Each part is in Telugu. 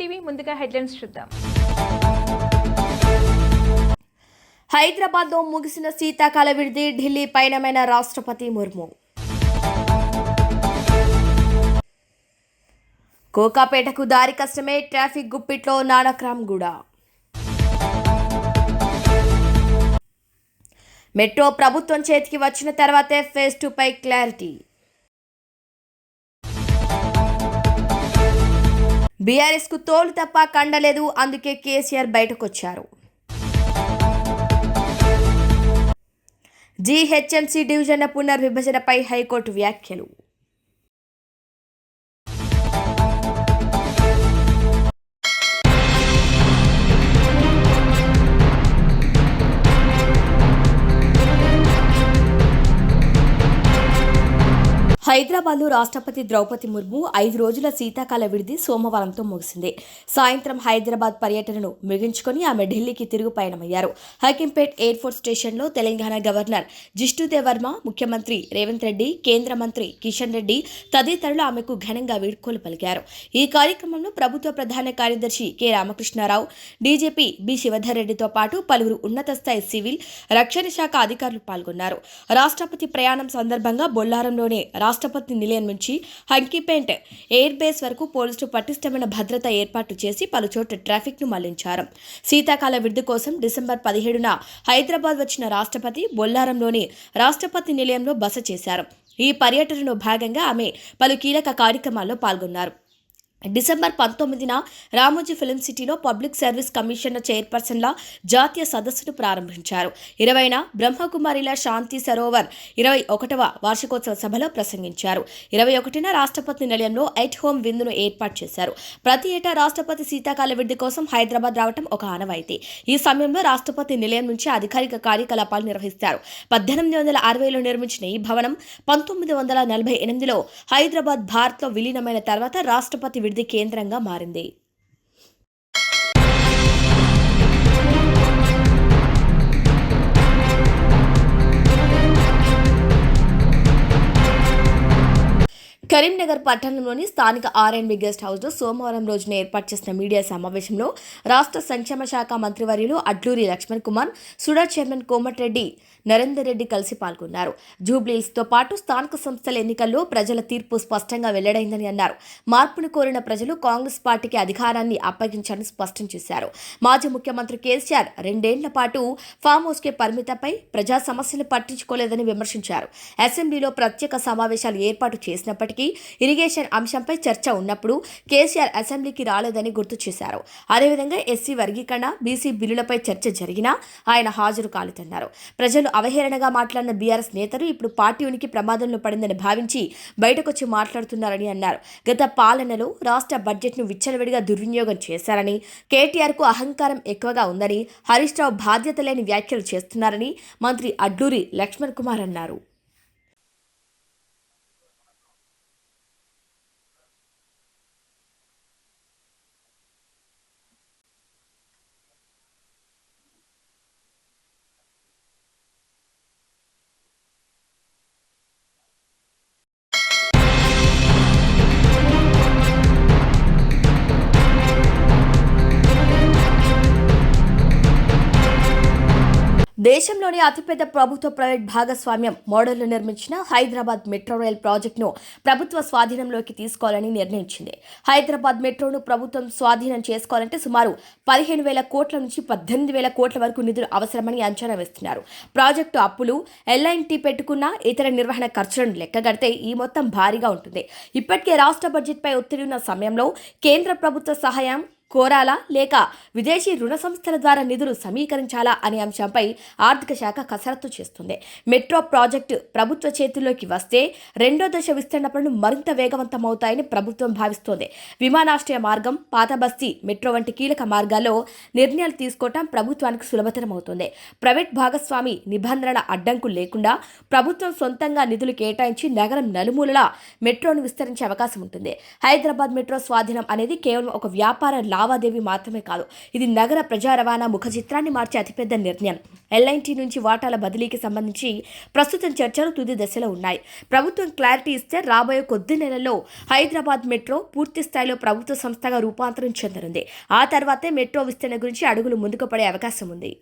టీవీ ముందుగా హెడ్లైన్స్ చూద్దాం. హైదరాబాద్లో ముగిసిన శీతాకాల విడిది ఢిల్లీ పయనమైన రాష్ట్రపతి ముర్ము. కోకాపేటకు దారి కష్టమే ట్రాఫిక్ గుప్పిట్లో నానక్రామ్ గూడ మెట్రో ప్రభుత్వం చేతికి వచ్చిన తర్వాతే ఫేస్ టు పై క్లారిటీ. బీఆర్ఎస్కు తోలు తప్ప కండలేదు. అందుకే కేసీఆర్ బయటకొచ్చారు. జీహెచ్ఎంసీ డివిజన్ల పునర్విభజనపై హైకోర్టు వ్యాఖ్యలు. హైదరాబాద్లో రాష్ట్రపతి ద్రౌపది ముర్ము ఐదు రోజుల శీతాకాల విడిది సోమవారంతో ముగిసింది. సాయంత్రం హైదరాబాద్ పర్యటనను ముగించుకొని ఆమె ఢిల్లీకి తిరుగు పయనమయ్యారు. హకీంపేట్ ఎయిర్ ఫోర్స్ స్టేషన్లో తెలంగాణ గవర్నర్ జిష్ణుదేవర్మ ముఖ్యమంత్రి రేవంత్ రెడ్డి కేంద్ర మంత్రి కిషన్ రెడ్డి తదితరులు ఆమెకు ఘనంగా వీడ్కోలు పలికారు. ఈ కార్యక్రమంలో ప్రభుత్వ ప్రధాన కార్యదర్శి K. Ramakrishnarao DGP B. Shivadhar రెడ్డితో పాటు పలువురు ఉన్నత స్థాయి సివిల్ రక్షణ శాఖ అధికారులు పాల్గొన్నారు. రాష్ట్రపతి ప్రయాణం సందర్భంగా బొల్లారంలోని రాష్ట్రపతి నిలయం నుంచి హంకీపేంట్ ఎయిర్ బేస్ వరకు పోలీసులు పటిష్టమైన భద్రత ఏర్పాటు చేసి పలుచోట్ల ట్రాఫిక్ను మళ్ళించారు. శీతాకాల విడుదల కోసం డిసెంబర్ పదిహేడున హైదరాబాద్ వచ్చిన రాష్ట్రపతి బొల్లారంలోని రాష్ట్రపతి నిలయంలో బస చేశారు. ఈ పర్యటనలో భాగంగా ఆమె పలు కీలక కార్యక్రమాల్లో పాల్గొన్నారు. డిసెంబర్ పంతొమ్మిదిన రామోజీ ఫిలిం సిటీలో పబ్లిక్ సర్వీస్ కమిషన్ చైర్పర్సన్ల జాతీయ సదస్సును ప్రారంభించారు. ఇరవైన బ్రహ్మకుమారిల శాంతి సరోవర్ ఇరవై ఒకటవ వార్షికోత్సవ సభలో ప్రసంగించారు. ఇరవై ఒకటిన రాష్ట్రపతి నిలయంలో ఎట్ హోమ్ విందును ఏర్పాటు చేశారు. ప్రతి ఏటా రాష్ట్రపతి శీతాకాల విడిది కోసం హైదరాబాద్ రావడం ఒక ఆనవాయితీ. ఈ సమయంలో రాష్ట్రపతి నిలయం నుంచి అధికారిక కార్యకలాపాలు నిర్వహిస్తారు. పద్దెనిమిది వందల అరవైలో నిర్మించిన ఈ భవనం పంతొమ్మిది వందల నలభై ఎనిమిదిలో హైదరాబాద్ భారత్లో విలీనమైన తర్వాత రాష్ట్రపతి విడిది కేంద్రంగా మారింది. కరీంనగర్ పట్టణంలోని స్థానిక ఆర్ఎన్బి గెస్ట్ హౌస్లో సోమవారం రోజున ఏర్పాటు చేసిన మీడియా సమావేశంలో రాష్ట్ర సంక్షేమ శాఖ మంత్రివర్యులు అడ్లూరి లక్ష్మణ్ కుమార్ సుడా చైర్మన్ కోమటిరెడ్డి నరేందర్ రెడ్డి కలిసి పాల్గొన్నారు. జూబ్లీస్తో పాటు స్థానిక సంస్థల ఎన్నికల్లో ప్రజల తీర్పు స్పష్టంగా వెల్లడైందని అన్నారు. మార్పును కోరిన ప్రజలు కాంగ్రెస్ పార్టీకి అధికారాన్ని అప్పగించాలని స్పష్టం చేశారు. మాజీ ముఖ్యమంత్రి కేసీఆర్ రెండేళ్ళ పాటు ఫామ్ హౌస్కే పరిమితపై ప్రజా సమస్యలు పట్టించుకోలేదని విమర్శించారు. అసెంబ్లీలో ప్రత్యేక సమావేశాలు ఏర్పాటు చేసినప్పటికీ ఇరిగేషన్ అంశంపై చర్చ ఉన్నప్పుడు కేసీఆర్ అసెంబ్లీకి రాలేదని గుర్తు చేశారు. అదేవిధంగా ఎస్సీ వర్గీకరణ బీసీ బిల్లులపై చర్చ జరిగినా ఆయన హాజరు కాలేదన్నారు. ప్రజలు అవహేళనగా మాట్లాడిన బీఆర్ఎస్ నేతలు ఇప్పుడు పార్టీ ఉనికి ప్రమాదంలో పడిందని భావించి బయటకొచ్చి మాట్లాడుతున్నారని అన్నారు. గత పాలనలో రాష్ట్ర బడ్జెట్ను విచ్చలవిడిగా దుర్వినియోగం చేశారని కేటీఆర్కు అహంకారం ఎక్కువగా ఉందని హరీష్ రావు బాధ్యత లేని వ్యాఖ్యలు చేస్తున్నారని మంత్రి అడ్లూరి లక్ష్మణ్ కుమార్ అన్నారు. దేశంలోని అతిపెద్ద ప్రభుత్వ ప్రైవేట్ భాగస్వామ్యం మోడళ్ళు నిర్మించిన హైదరాబాద్ మెట్రో రైల్ ప్రాజెక్టును ప్రభుత్వ స్వాధీనంలోకి తీసుకోవాలని నిర్ణయించింది. హైదరాబాద్ మెట్రోను ప్రభుత్వం స్వాధీనం చేసుకోవాలంటే సుమారు పదిహేను వేల కోట్ల నుంచి పద్దెనిమిది వేల కోట్ల వరకు నిధులు అవసరమని అంచనా వేస్తున్నారు. ప్రాజెక్టు అప్పులు ఎల్ఐన్టీ పెట్టుకున్న ఇతర నిర్వహణ ఖర్చులను లెక్కగడితే ఈ మొత్తం భారీగా ఉంటుంది. ఇప్పటికే రాష్ట్ర బడ్జెట్పై ఒత్తిడి ఉన్న సమయంలో కేంద్ర ప్రభుత్వ సహాయం కోరాలా లేక విదేశీ రుణ సంస్థల ద్వారా నిధులు సమీకరించాలా అనే అంశంపై ఆర్థిక శాఖ కసరత్తు చేస్తుంది. మెట్రో ప్రాజెక్టు ప్రభుత్వ చేతుల్లోకి వస్తే రెండో దశ విస్తరణ పనులు మరింత వేగవంతమవుతాయని ప్రభుత్వం భావిస్తోంది. విమానాశ్రయ మార్గం పాతబస్తీ మెట్రో వంటి కీలక మార్గాల్లో నిర్ణయాలు తీసుకోవటం ప్రభుత్వానికి సులభతరం అవుతుంది ప్రైవేట్ భాగస్వామి నిబంధనల అడ్డంకు లేకుండా ప్రభుత్వం సొంతంగా నిధులు కేటాయించి నగరం నలుమూలలా మెట్రోను విస్తరించే అవకాశం ఉంటుంది. హైదరాబాద్ మెట్రో స్వాధీనం అనేది కేవలం ఒక వ్యాపార లావాదేవీ మాత్రమే కాదు ఇది నగర ప్రజా రవాణా ముఖ చిత్రాన్ని మార్చే అతిపెద్ద నిర్ణయం. ఎల్ఐన్టీ నుంచి వాటాల బదిలీకి సంబంధించి ప్రస్తుతం చర్చలు తుది దశలో ఉన్నాయి. ప్రభుత్వం క్లారిటీ ఇస్తే రాబోయే కొద్ది నెలల్లో హైదరాబాద్ మెట్రో పూర్తి స్థాయిలో ప్రభుత్వ సంస్థగా రూపాంతరం చెందనుంది. ఆ తర్వాతే మెట్రో విస్తరణ గురించి అడుగులు ముందుకు పడే అవకాశం ఉంది.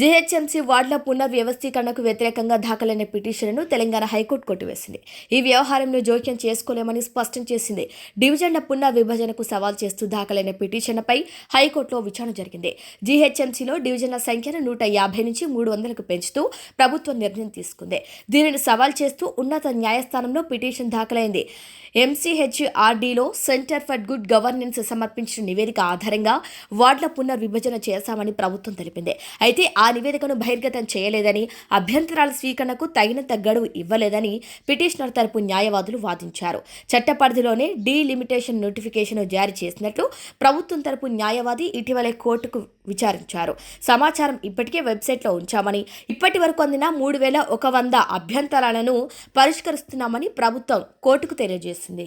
జీహెచ్ఎంసీ వార్డుల పునర్వ్యవస్థీకరణకు వ్యతిరేకంగా దాఖలైన పిటిషన్ను తెలంగాణ హైకోర్టు కొట్టివేసింది. ఈ వ్యవహారంలో జోక్యం చేసుకోలేమని స్పష్టం చేసింది. డివిజన్ల పునర్విభజనకు సవాల్ చేస్తూ దాఖలైన పిటిషన్పై హైకోర్టులో విచారణ జరిగింది. జీహెచ్ఎంసీలో డివిజన్ల సంఖ్యను నూట యాభై నుంచి మూడు వందలకు పెంచుతూ ప్రభుత్వం నిర్ణయం తీసుకుంది. దీనిని సవాల్ చేస్తూ ఉన్నత న్యాయస్థానంలో పిటిషన్ దాఖలైంది. ఎంసీహెచ్ఆర్డీలో సెంటర్ ఫర్ గుడ్ గవర్నెన్స్ సమర్పించిన నివేదిక ఆధారంగా వార్డుల పునర్విభజన చేశామని ప్రభుత్వం తెలిపింది. అయితే ఆ నివేదికను బహిర్గతం చేయలేదని అభ్యంతరాల స్వీకరణకు తగినంత గడువు ఇవ్వలేదని పిటిషనర్ తరపు న్యాయవాదులు వాదించారు. చట్ట పరిధిలోనే డీలిమిటేషన్ నోటిఫికేషన్ జారీ చేసినట్లు ప్రభుత్వం తరపు న్యాయవాది ఇటీవలే కోర్టుకు విచారించారు. సమాచారం ఇప్పటికే వెబ్సైట్లో ఉంచామని ఇప్పటి వరకు అందిన మూడు వేల ఒక వంద అభ్యంతరాలను పరిష్కరిస్తున్నామని ప్రభుత్వం కోర్టుకు తెలియజేసింది.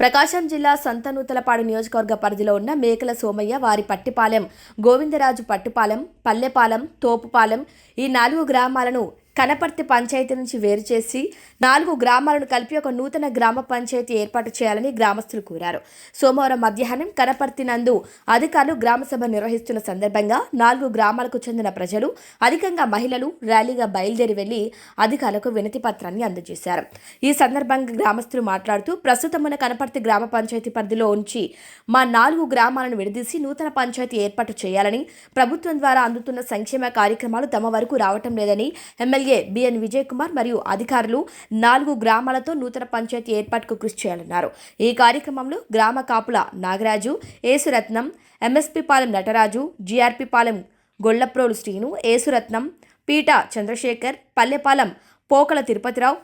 ప్రకాశం జిల్లా సంతనూతలపాడు నియోజకవర్గ పరిధిలో ఉన్న మేకల సోమయ్య వారి పట్టిపాలెం గోవిందరాజు పట్టుపాలెం పల్లెపాలెం తోపుపాలెం ఈ నాలుగు గ్రామాలను కనపర్తి పంచాయతీ నుంచి వేరు చేసి నాలుగు గ్రామాలను కలిపి ఒక నూతన గ్రామ పంచాయతీ ఏర్పాటు చేయాలని గ్రామస్తులు కోరారు. సోమవారం మధ్యాహ్నం కనపర్తి నందు అధికారులు గ్రామసభ నిర్వహిస్తున్న సందర్భంగా నాలుగు గ్రామాలకు చెందిన ప్రజలు అధికంగా మహిళలు ర్యాలీగా బయలుదేరి వెళ్ళి అధికారులకు వినతి పత్రాన్ని అందజేశారు. ఈ సందర్భంగా గ్రామస్తులు మాట్లాడుతూ ప్రస్తుతం ఉన్న కనపర్తి గ్రామ పంచాయతీ పరిధిలో ఉంచి మా నాలుగు గ్రామాలను విడదీసి నూతన పంచాయతీ ఏర్పాటు చేయాలని ప్రభుత్వం ద్వారా అందుతున్న సంక్షేమ కార్యక్రమాలు తమ వరకు రావటం లేదని ఎమ్మెల్యే బిఎన్ విజయ్ కుమార్ మరియు అధికారులు నాలుగు గ్రామాలతో నూతన పంచాయతీ ఏర్పాటుకు కృషి చేయాలన్నారు. ఈ కార్యక్రమంలో గ్రామ Kapula Nagaraju Esuratnam MSP Palem Nataraju GRP Palem Gollaprolu Srinu Esuratnam Peeta Chandrasekhar Pallepalem Pokala Tirupatirao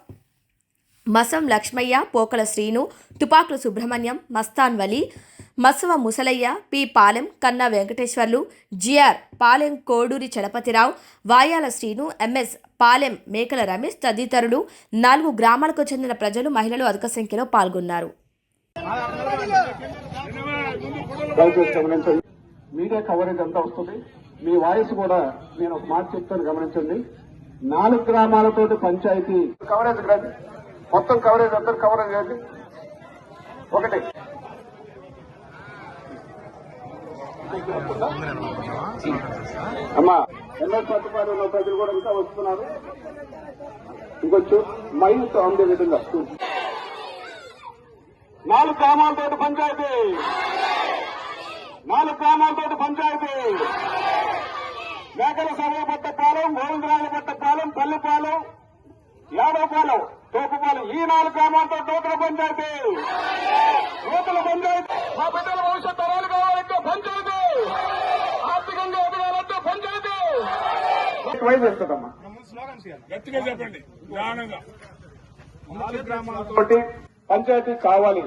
Masam Lakshmayya Pokala Srinu Tupakula Subrahmanyam Mastan Vali Masava Musalayya P. Palem Kanna Venkateswarlu GR Palem Koduri Chalapathirao Vayala Srinu MS Palem Mekala Ramesh తదితరులు నాలుగు గ్రామాలకు చెందిన ప్రజలు మహిళలు అధిక సంఖ్యలో పాల్గొన్నారు. మీడియా కవరేజ్ ఎంత వస్తుంది. మీ వాయిస్ కూడా నేను ఒక మాట చెప్తాను గమనించండి. నాలుగు గ్రామాలతోటి పంచాయతీ. కవరేజ్ రండి మొత్తం కవరేజ్ ఎంత కవరేజ్ చేయండి. ఒకటి అమ్మా ఎన్నో పట్టుపాలెంలో ప్రజలు కూడా ఇంకా వస్తున్నారు. ఇంకొచ్చు మైండ్ అందే విధంగా. నాలుగు గ్రామాలతో పంచాయతీ. నాలుగు గ్రామాలతో పంచాయతీ. మేకల సభ పట్టపాలెం గోవిందరాజు పట్టపాలెం పల్లిపాలెం యాదవపాలెం తోపుపాలెం ఈ నాలుగు గ్రామాలతో నూతన పంచాయతీ. నూతన పంచాయతీ. మా బిడ్డల భవిష్యత్ తరాలు కావాలంటే పంచాయతీ. వైపు వెళ్తుందమ్మా. గట్టిగా చెప్పండి. గ్రామాలతోటి పంచాయతీ కావాలి.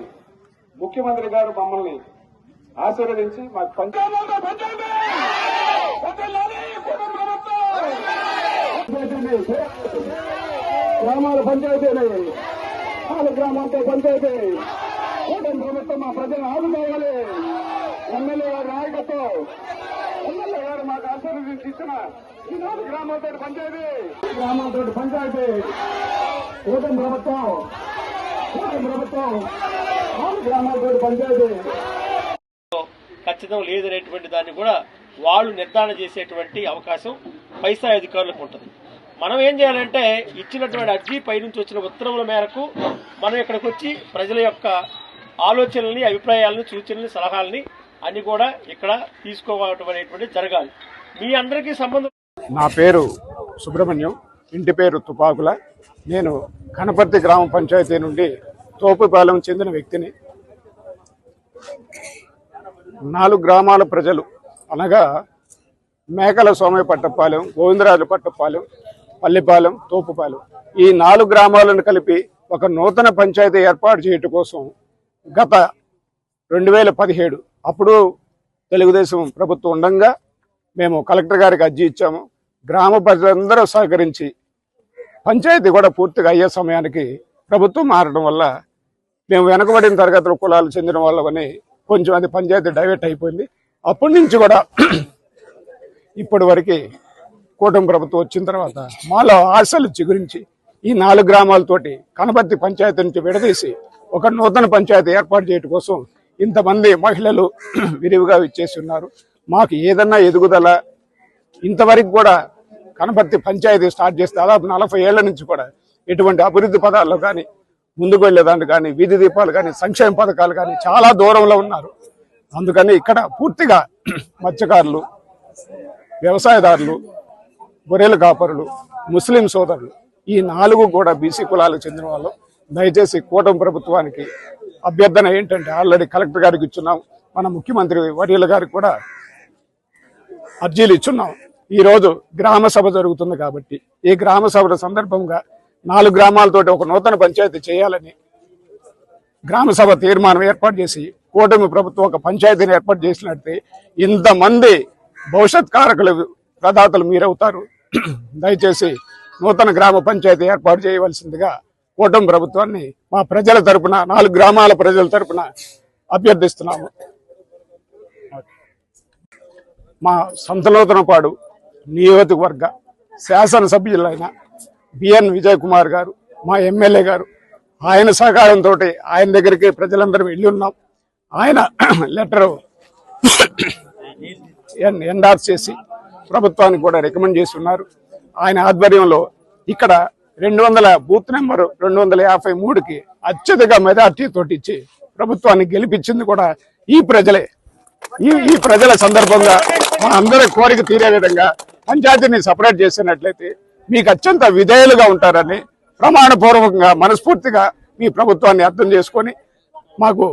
ముఖ్యమంత్రి గారు మమ్మల్ని ఆశీర్వదించి. పంచాయతీ. గ్రామాల పంచాయతీ నాలుగు గ్రామాలతో పంచాయతీ. కూటమి ప్రభుత్వం మా ప్రజలను ఆదుకోవాలి. ఎమ్మెల్యే గారి నాయకత్వం. ఎమ్మెల్యే గారు మాకు ఆశీర్వదించి ఇచ్చిన ఈ నాలుగు గ్రామాలతో పంచాయతీ. గ్రామాలతో పంచాయతీ. కూటమి ప్రభుత్వం కూటమి ప్రభుత్వం గ్రామాలతో పంచాయతీ. ఖచ్చితం లేదనేటువంటి దాన్ని కూడా వాళ్ళు నిర్ధారణ చేసేటువంటి అవకాశం పై స్థాయి అధికారులకు ఉంటుంది. మనం ఏం చేయాలంటే ఇచ్చినటువంటి అర్జీ పైనుంచి వచ్చిన ఉత్తర్వుల మేరకు మనం ఇక్కడికి వచ్చి ప్రజల యొక్క ఆలోచనల్ని అభిప్రాయాలను సూచనల్ని సలహాలని అని కూడా ఇక్కడ తీసుకోవటం అనేటువంటి జరగాలి. మీ అందరికీ సంబంధం నా పేరు సుబ్రహ్మణ్యం. ఇంటి పేరు తుపాకుల. నేను కనపర్తి గ్రామ పంచాయతీ నుండి తోపుపాలెం చెందిన వ్యక్తిని. నాలుగు గ్రామాల ప్రజలు అనగా మేకల సోమయ్య పట్టపాలెం గోవిందరాజు పట్టపాలెం పల్లిపాలెం తోపుపాలెం. ఈ నాలుగు గ్రామాలను కలిపి ఒక నూతన పంచాయతీ ఏర్పాటు చేయటం కోసం గత రెండు వేల పదిహేడు అప్పుడు తెలుగుదేశం ప్రభుత్వం ఉండగా మేము కలెక్టర్ గారికి అర్జీ ఇచ్చాము. గ్రామ ప్రజలందరూ సహకరించి పంచాయతీ కూడా పూర్తిగా అయ్యే సమయానికి ప్రభుత్వం మారడం వల్ల మేము వెనకబడిన తరగతుల కులాలు చెందిన వాళ్ళని కొంచెం అది పంచాయతీ డైవర్ట్ అయిపోయింది. అప్పటి నుంచి కూడా ఇప్పటి వరకు కూటమి ప్రభుత్వం వచ్చిన తర్వాత మాలో ఆశలు చిగురించి ఈ నాలుగు గ్రామాలతోటి కనపర్తి పంచాయతీ నుంచి విడదీసి ఒక నూతన పంచాయతీ ఏర్పాటు చేయడం కోసం ఇంతమంది మహిళలు విరివిగా ఇచ్చేసి ఉన్నారు మాకు ఏదన్నా ఎదుగుదల ఇంతవరకు కూడా కనపర్తి పంచాయతీ స్టార్ట్ చేస్తే దాదాపు నలభై ఏళ్ళ నుంచి కూడా ఎటువంటి అభివృద్ధి పదాల్లో కానీ ముందుకు వెళ్ళేదాన్ని కానీ వీధి దీపాలు కానీ సంక్షేమ పథకాలు కానీ చాలా దూరంలో ఉన్నారు. అందుకని ఇక్కడ పూర్తిగా మత్స్యకారులు వ్యవసాయదారులు గొర్రెల కాపరులు ముస్లిం సోదరులు ఈ నాలుగు కూడా బీసీ కులాలకు చెందిన వాళ్ళు. దయచేసి కూటమి ప్రభుత్వానికి అభ్యర్థన ఏంటంటే ఆల్రెడీ కలెక్టర్ గారికి ఇచ్చున్నాం మన ముఖ్యమంత్రి వర్యుల గారికి కూడా అర్జీలు ఇచ్చున్నాం. ఈరోజు గ్రామ సభ జరుగుతుంది కాబట్టి ఈ గ్రామ సభ సందర్భంగా నాలుగు గ్రామాలతోటి ఒక నూతన పంచాయతీ చేయాలని గ్రామ సభ తీర్మానం ఏర్పాటు చేసి కూటమి ప్రభుత్వం ఒక పంచాయతీని ఏర్పాటు చేసినట్టే ఇంతమంది భవిష్యత్ కారకులు ప్రదాతలు మీరవుతారు. దయచేసి నూతన గ్రామ పంచాయతీ ఏర్పాటు చేయవలసిందిగా కూటమి ప్రభుత్వాన్ని మా ప్రజల తరపున నాలుగు గ్రామాల ప్రజల తరపున అభ్యర్థిస్తున్నాము. మా సంతలోతనపాడు నియోజకవర్గ శాసనసభ్యులైన బిఎన్ విజయ్ కుమార్ గారు మా ఎమ్మెల్యే గారు ఆయన సహకారంతో ఆయన దగ్గరికి ప్రజలందరూ వెళ్ళి ఉన్నాం ఆయన లెటరు ఎండార్ చేసి ప్రభుత్వానికి కూడా రికమెండ్ చేసి ఉన్నారు ఆయన ఆధ్వర్యంలో ఇక్కడ రెండు వందల బూత్ నెంబర్ రెండు వందల యాభై మూడుకి అత్యధిక మెజార్టీ తోటి ఇచ్చి ప్రభుత్వాన్ని గెలిపించింది కూడా ఈ ప్రజలే. ఈ ఈ ప్రజల సందర్భంగా మా అందరి కోరిక తీరే విధంగా పంచాయతీని సపరేట్ చేసినట్లయితే మీకు అత్యంత విధేయులుగా ఉంటారని ప్రమాణపూర్వకంగా మనస్ఫూర్తిగా మీ ప్రభుత్వాన్ని అర్థం చేసుకొని మాకు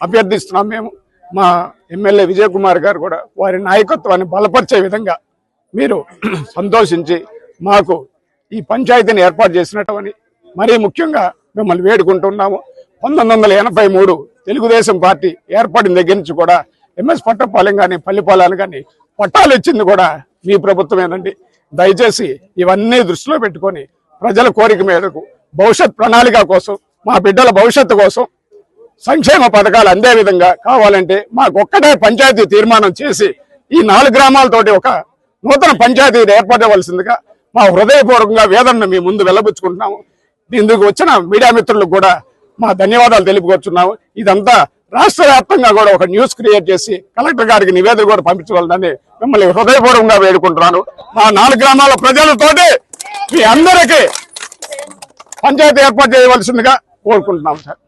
అభ్యర్థిస్తున్నాం మేము. మా ఎమ్మెల్యే విజయ్ కుమార్ గారు కూడా వారి నాయకత్వాన్ని బలపరిచే విధంగా మీరు సంతోషించి మాకు ఈ పంచాయతీని ఏర్పాటు చేసినట్టని మరీ ముఖ్యంగా మిమ్మల్ని వేడుకుంటున్నాము. పంతొమ్మిది వందల ఎనభై మూడు తెలుగుదేశం పార్టీ ఏర్పడిన దగ్గర నుంచి కూడా ఎంఎస్ పట్టపాలెం కానీ పల్లిపాలెం కానీ పట్టాలు ఇచ్చింది కూడా మీ ప్రభుత్వమేనండి. దయచేసి ఇవన్నీ దృష్టిలో పెట్టుకొని ప్రజల కోరిక మేరకు భవిష్యత్ ప్రణాళిక కోసం మా బిడ్డల భవిష్యత్తు కోసం సంక్షేమ పథకాలు అందే విధంగా కావాలంటే మాకు ఒక్కటే పంచాయతీ తీర్మానం చేసి ఈ నాలుగు గ్రామాలతోటి ఒక నూతన పంచాయతీ ఏర్పడవలసిందిగా మా హృదయపూర్వకంగా వేదనను మీ ముందు వెళ్ళబుచ్చుకుంటున్నాము ఇందుకు వచ్చిన మీడియా మిత్రులకు కూడా మా ధన్యవాదాలు తెలుపుకొచ్చున్నాము. ఇదంతా రాష్ట్ర వ్యాప్తంగా కూడా ఒక న్యూస్ క్రియేట్ చేసి కలెక్టర్ గారికి నివేదిక కూడా పంపించగలదని మిమ్మల్ని హృదయపూర్వకంగా వేడుకుంటున్నాను. మా నాలుగు గ్రామాల ప్రజలతోటి మీ అందరికీ పంచాయతీ ఏర్పాటు చేయవలసిందిగా కోరుకుంటున్నాం సార్.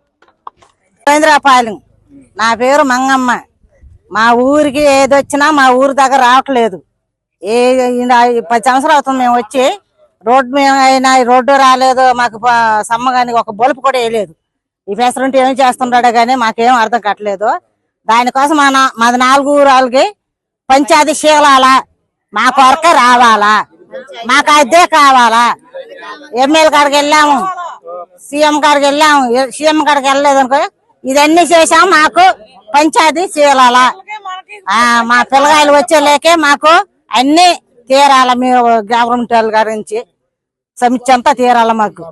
రవీంద్రపాలెం. నా పేరు మంగమ్మ. మా ఊరికి ఏదొచ్చినా మా ఊరి దగ్గర రావట్లేదు. ఏ పది సంవత్సరాలు అవుతుంది మేము వచ్చి. రోడ్డు మేము అయినా రోడ్డు రాలేదు మాకు సమ్మగానికి ఒక బొలుపు కూడా వేయలేదు. ఈ ప్రెసిడెంట్ ఏం చేస్తున్నాడో కానీ మాకేం అర్థం కావట్లేదు. దానికోసం మన మాది నాలుగు ఊరాలకి పంచాయతీ శీలాల మా కొరక రావాలా? మాకు అదే కావాలా? ఎమ్మెల్యే కాడికి వెళ్ళాము. సీఎం కాడికి వెళ్ళాము. సీఎం కాడికి వెళ్ళలేదు అనుకో ఇదన్నీ చేసాం మాకు పంచాయతీ చేయాల? మా పిల్లగాయలు వచ్చేలేకే మాకు అన్ని తీరాల మేము గవర్నమెంట్ వాళ్ళ గురించి సమీక్ష అంతా తీరాల మాకు.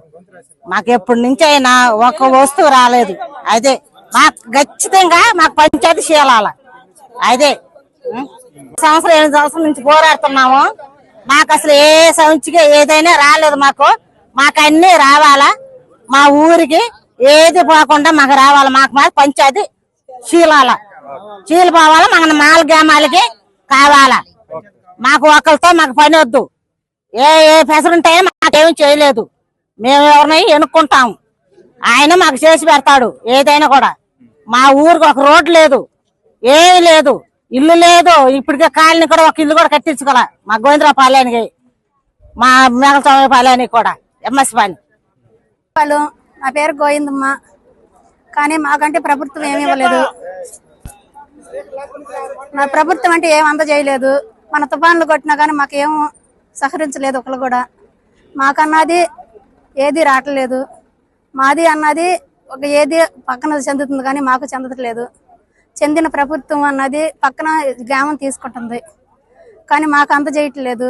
మాకు ఎప్పటి నుంచి అయినా ఒక వస్తువు రాలేదు. అదే మాకు ఖచ్చితంగా మాకు పంచాయతీ చేయాల. అదే సంవత్సరం ఎనిమిది సంవత్సరం నుంచి పోరాడుతున్నాము. మాకు అసలు ఏ సంవత్సరం ఏదైనా రాలేదు మాకు. మాకు అన్ని రావాలా. మా ఊరికి ఏది పోకుండా మాకు రావాలి. మాకు మాకు పంచాయతీ చీలాల. చీలు పోవాలా మన నాలుగు గ్రామాలకి కావాలా. మాకు ఒకరితో మాకు పని వద్దు. ఏ ఏ పెసరుంటాయో మాకేమి చేయలేదు. మేము ఎవరినై ఎన్నుకుంటాం. ఆయన మాకు చేసి పెడతాడు ఏదైనా కూడా. మా ఊరికి ఒక రోడ్డు లేదు ఏమీ లేదు. ఇల్లు లేదు. ఇప్పటికే కాలనీ కూడా ఒక ఇల్లు కూడా కట్టించుకోలే. మా గోవిందరావు మా మేఘస్వామి పాలయానికి కూడా ఎంఎస్ పాలెం వాళ్ళు నా పేరు గోవిందమ్మ. కానీ మాకంటే ప్రభుత్వం ఏమి ఇవ్వలేదు. మా ప్రభుత్వం అంటే ఏం అందజేయలేదు. మన తుఫాన్లు కొట్టినా కానీ మాకేం సహకరించలేదు ఒకరు కూడా. మాకన్నది ఏది రావట్లేదు. మాది అన్నది ఒక ఏది పక్కన చెందుతుంది కానీ మాకు చెందట్లేదు. చెందిన ప్రభుత్వం అన్నది పక్కన గ్రామం తీసుకుంటుంది. కానీ మాకు అంత చేయట్లేదు.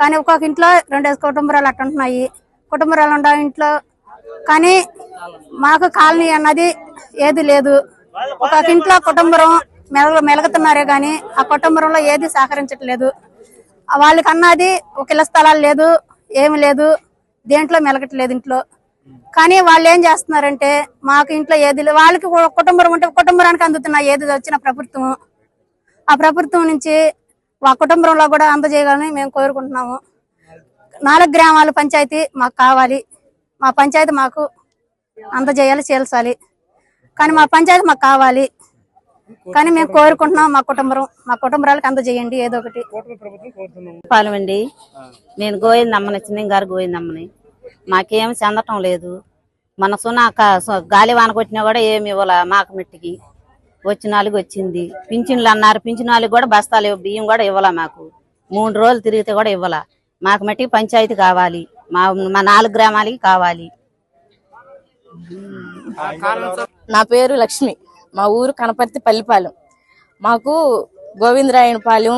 కానీ ఒక్కొక్క ఇంట్లో రెండు కుటుంబరాలు అట్టుంటున్నాయి కుటుంబరాలు ఉండే ఇంట్లో కానీ మాకు కాలనీ అన్నది ఏది లేదు. ఒక్కొక్క ఇంట్లో కుటుంబం మెలగ మెలుగుతున్నారే కానీ ఆ కుటుంబంలో ఏది సహకరించట్లేదు. వాళ్ళకన్నాది ఒక ఇళ్ళ స్థలాలు లేదు ఏమి లేదు దేంట్లో మెలగట్లేదు ఇంట్లో. కానీ వాళ్ళు ఏం చేస్తున్నారంటే మాకు ఇంట్లో ఏది లేదు వాళ్ళకి కుటుంబం ఉంటే కుటుంబానికి అందుతున్న ఏది వచ్చిన ప్రభుత్వం. ఆ ప్రభుత్వం నుంచి ఆ కుటుంబంలో కూడా అందజేయాలని మేము కోరుకుంటున్నాము. నాలుగు గ్రామాల పంచాయతీ మాకు కావాలి. మా పంచాయతీ మాకు అందజేయాలి చేల్చాలి కానీ మా పంచాయతీ మాకు కావాలి. కానీ మేము కోరుకుంటున్నాం మా కుటుంబం మా కుటుంబరాలకు అందజేయండి ఏదో ఒకటి. పాలెం అండి నేను గోవిందమ్మని చిన్న గారు గోవిందమ్మని. మాకేం చెందటం లేదు. మన సునాక గాలి వాన కొట్టినా కూడా ఏమి ఇవ్వాల మాక మెట్టికి. వచ్చిన వాళ్ళకి వచ్చింది. పింఛన్లు అన్నారు పింఛన్ వాళ్ళకి కూడా బస్తాలు ఇవ్వ- బియ్యం కూడా ఇవ్వాల మాకు. మూడు రోజులు తిరిగితే కూడా ఇవ్వాల. మాకు మట్టికి పంచాయతీ కావాలి. మా మా నాలుగు గ్రామాలకి కావాలి. నా పేరు లక్ష్మి. మా ఊరు కనపర్తి పల్లిపాలెం. మాకు గోవిందరాయనపాలెం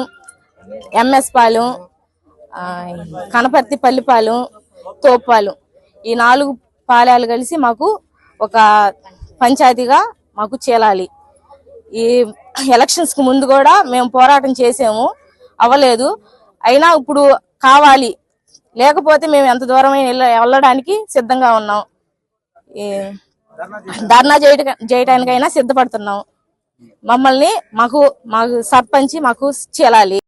ఎంఎస్ పాలెం కనపర్తి పల్లిపాలెం తోపాలెం ఈ నాలుగు పాలాలు కలిసి మాకు ఒక పంచాయతీగా మాకు చేలాలి ఈ ఎలక్షన్స్కి ముందు కూడా మేము పోరాటం చేసాము. అవ్వలేదు. అయినా ఇప్పుడు కావాలి. లేకపోతే మేము ఎంత దూరమైన వెళ్ళడానికి సిద్ధంగా ఉన్నాం. ఈ ధర్నా చేయట చేయటానికైనా సిద్ధపడుతున్నాం. మమ్మల్ని మాకు మాకు సర్పంచి మాకు చెలాలి.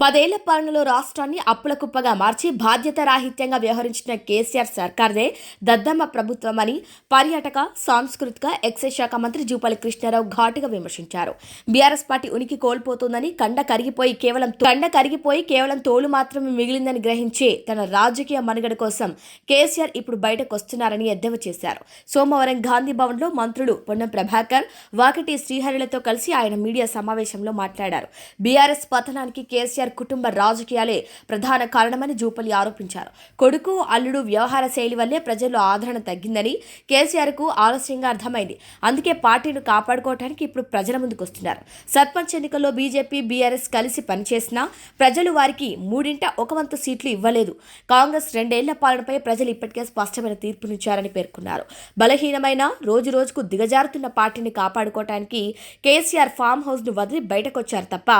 పదేళ్ళ పాలనలో రాష్ట్రాన్ని అప్పుల కుప్పగా మార్చి బాధ్యత రాహిత్యంగా వ్యవహరించిన కేసీఆర్ సర్కార్దే దద్దమ్మ ప్రభుత్వమని పర్యాటక సాంస్కృతిక ఎక్సైజ్ శాఖ మంత్రి జూపల్లి కృష్ణారావు ఘాటుగా విమర్శించారు. బీఆర్ఎస్ పార్టీ ఉనికి కోల్పోతుందని కండ కరిగిపోయి కేవలం కండ కరిగిపోయి కేవలం తోలు మాత్రమే మిగిలిందని గ్రహించి తన రాజకీయ మనుగడ కోసం కేసీఆర్ ఇప్పుడు బయటకు వస్తున్నారని ఎద్దేవా చేశారు. సోమవారం గాంధీ భవన్లో మంత్రులు పొన్నం ప్రభాకర్ వాకటి శ్రీహరిలతో కలిసి ఆయన మీడియా సమావేశంలో మాట్లాడారు. బీఆర్ఎస్ పతనానికి కేసీఆర్ కుటుంబ రాజకీయాలే ప్రధాన కారణమని జూపల్లి ఆరోపించారు. కొడుకు అల్లుడు వ్యవహార శైలి వల్లే ప్రజల్లో ఆదరణ తగ్గిందని కేసీఆర్కు ఆలస్యంగా అర్థమైంది. అందుకే పార్టీని కాపాడుకోవడానికి ఇప్పుడు ప్రజల ముందుకు వస్తున్నారు సర్పంచ్ ఎన్నికల్లో బీజేపీ బీఆర్ఎస్ కలిసి పనిచేసినా ప్రజలు వారికి మూడింట ఒక వంతు సీట్లు ఇవ్వలేదు. కాంగ్రెస్ రెండేళ్ళ పాలనపై ప్రజలు ఇప్పటికే స్పష్టమైన తీర్పునిచ్చారని పేర్కొన్నారు. బలహీనమైన రోజు రోజుకు దిగజారుతున్న పార్టీని కాపాడుకోవటానికి కేసీఆర్ ఫామ్ హౌస్ను వదిలి బయటకొచ్చారు తప్ప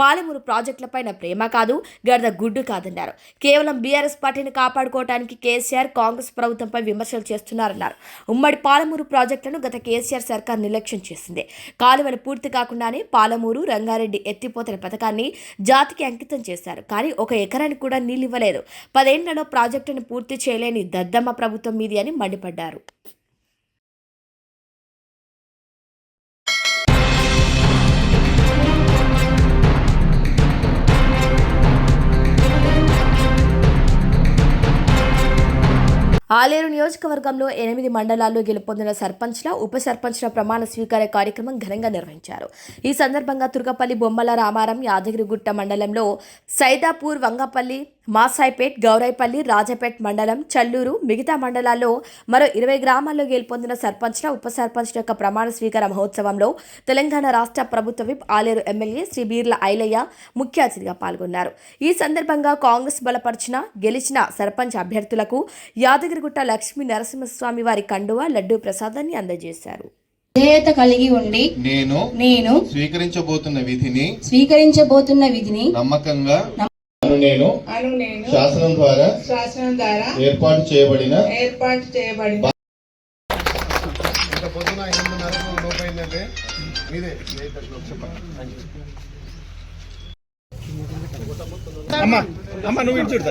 పాలమూరు ప్రాజెక్టులపైన ప్రేమ కాదు గడద గుడ్డు కాదన్నారు. కేవలం బీఆర్ఎస్ పార్టీని కాపాడుకోవటానికి కేసీఆర్ కాంగ్రెస్ ప్రభుత్వంపై విమర్శలు చేస్తున్నారన్నారు. ఉమ్మడి పాలమూరు ప్రాజెక్టులను గత కేసీఆర్ సర్కార్ నిర్లక్ష్యం చేసింది. కాలువలు పూర్తి కాకుండానే పాలమూరు రంగారెడ్డి ఎత్తిపోతల పథకాన్ని జాతికి అంకితం చేశారు. కానీ ఒక ఎకరానికి కూడా నీళ్ళు ఇవ్వలేదు. పదేళ్ళలో ప్రాజెక్టును పూర్తి చేయలేని దద్దమ్మ ప్రభుత్వం మీది అని మండిపడ్డారు. ఆలేరు నియోజకవర్గంలో ఎనిమిది మండలాల్లో గెలుపొందిన సర్పంచ్ల ఉప సర్పంచ్ల ప్రమాణ స్వీకార కార్యక్రమం ఘనంగా నిర్వహించారు. ఈ సందర్భంగా తుర్గపల్లి బొమ్మల రామారం యాదగిరిగుట్ట మండలంలో సైదాపూర్ వంగపల్లి మాసాయిపేట్ గౌరైపల్లి రాజపేట్ మండలం చల్లూరు మిగతా మండలాల్లో మరో ఇరవై గ్రామాల్లో గెలుపొందిన సర్పంచ్ల ఉప సర్పంచ్ల యొక్క ప్రమాణ స్వీకార మహోత్సవంలో తెలంగాణ రాష్ట్ర ప్రభుత్వ విప్ ఆలేరు ఎమ్మెల్యే శ్రీ బీర్ల ఐలయ్య ముఖ్య అతిథిగా పాల్గొన్నారు. ఈ సందర్భంగా కాంగ్రెస్ బలపరిచిన గెలిచిన సర్పంచ్ అభ్యర్థులకు యాదగిరి యాదగిరిగుట్ట లక్ష్మీ నరసింహస్వామి వారి కండువా లడ్డూ ప్రసాదాన్ని అందజేశారు. విధేయత కలిగి ఉండి నేను నేను స్వీకరించబోతున్న విధిని స్వీకరించబోతున్న విధిని నమ్మకంగా అను నేను శాసనం ద్వారా శాసనం ద్వారా ఏర్పాటు చేయబడిన ఏర్పాటు చేయబడిన అమ్మ నువ్వు ఇటు చూడతా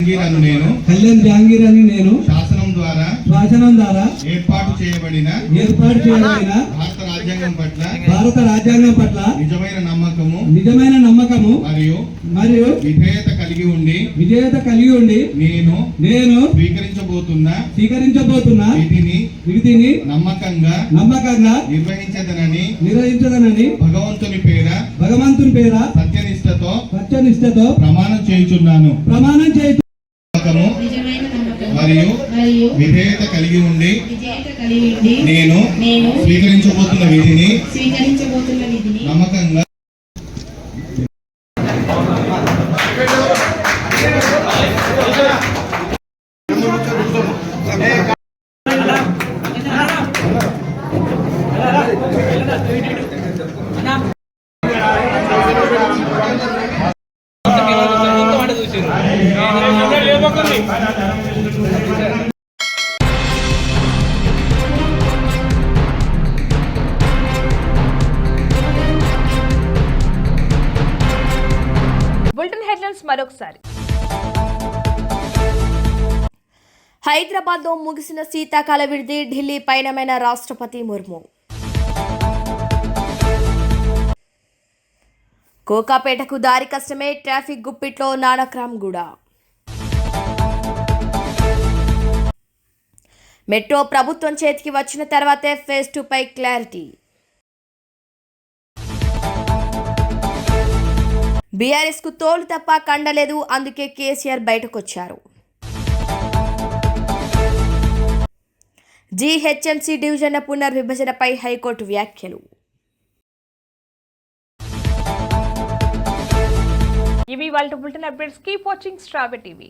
నన్ను నేను కళ్యాణ్ జహాంగీర్ అని నేను. శాసనం ద్వారా శాసనం ద్వారా ఏర్పాటు చేయబడిన ఏర్పాటు చేయబడిన భారత రాజ్యాంగం పట్ల భారత రాజ్యాంగం పట్ల నిజమైన నమ్మకము నిజమైన నమ్మకము మరియు మరియు విధేయత కలిగి ఉండి విజేత కలిగి ఉండి నేను నేను స్వీకరించబోతున్న స్వీకరించబోతున్న విధిని విధిని నమ్మకంగా నమ్మకంగా నిర్వహించదనని నిర్వహించదనని భగవంతుని పేర భగవంతుని పేర సత్యనిష్టతో సత్యనిష్టతో ప్రమాణం చేయుచున్నాను. ప్రమాణం చేయ మరియు విధేయత కలిగి ఉండి నేను నేను స్వీకరించబోతున్న విధిని స్వీకరించబోతున్న విధిని నమ్మకంగా హైదరాబాద్లో ముగిసిన శీతాకాల విడిది ఢిల్లీ పయనమైన రాష్ట్రపతి ముర్ము. కోకాపేటకు దారి కష్టమే ట్రాఫిక్ గుప్పిట్లో నానక్రామ్ గూడ. మెట్రో ప్రభుత్వం చేతికి వచ్చిన తర్వాతే ఫేజ్ టు పై క్లారిటీ. బీఆర్ఎస్కు తోలు తప్ప కండలేదు అందుకే కేసీఆర్ బయటకొచ్చారు. జీహెచ్ఎంసీ డివిజన్ల పునర్విభజనపై హైకోర్టు వ్యాఖ్యలు. ఇవి వాళ్ళ బులెటిన్ అప్డేట్స్. కీప్ వాచింగ్ స్ట్రాబె టీవీ.